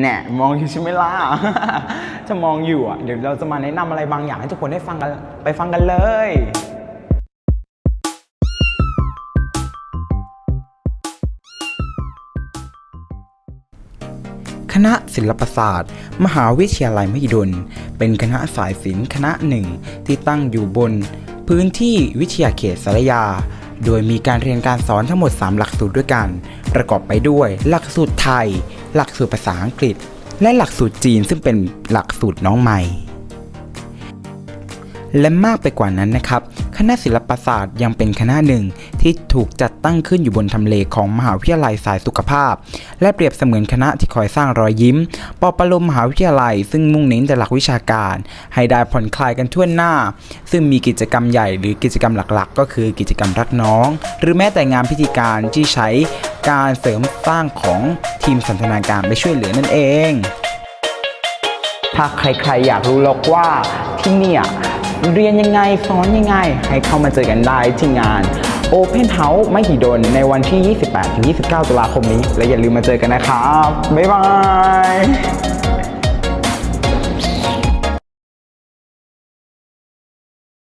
แน่มองอยู่ใช่ไหมล่ะ จะมองอยู่อะ เดี๋ยวเราจะมาแนะนำอะไรบางอย่างให้ทุกคนได้ฟังกัน ไปฟังกันเลยคณะศิลปศาสตร์ มหาวิทยาลัยมหิดล เป็นคณะสายศิลป์คณะหนึ่งที่ตั้งอยู่บน พื้นที่วิทยาเขตสารยา โดยมีการเรียนการสอนทั้งหมด 3 หลักสูตรด้วยกัน ประกอบไปด้วย หลักสูตรไทย หลักสูตรภาษาอังกฤษ และหลักสูตรจีนซึ่งเป็นหลักสูตรน้องใหม่ และมากไปกว่านั้นนะครับ คณะศิลปศาสตร์ยังเป็นคณะหนึ่ง ที่ถูกจัดตั้งขึ้นอยู่บนทำเลของมหาวิทยาลัยสายสุขภาพ และเปรียบเสมือนคณะที่คอยสร้างรอยยิ้มปอบประโลมมหาวิทยาลัย ซึ่งมุ่งเน้นแต่หลักวิชาการ ให้ได้ผ่อนคลายกันทั่วหน้า ซึ่งมีกิจกรรมใหญ่หรือกิจกรรมหลักๆ ก็คือกิจกรรมรักน้อง หรือแม้แต่งานพิธีการที่ใช้การเสริมสร้างของทีมสันทนาการไปช่วยเหลือนั่นเอง ถ้าใครๆอยากรู้หรอกว่าที่เนี่ย เรียนยังไงสอนยังไง ให้เข้ามาเจอกันได้ที่งาน Open House ไม่หิดนในวันที่ 28-29 ตุลาคมนี้ และอย่าลืมมาเจอกันนะครับ บ๊ายบาย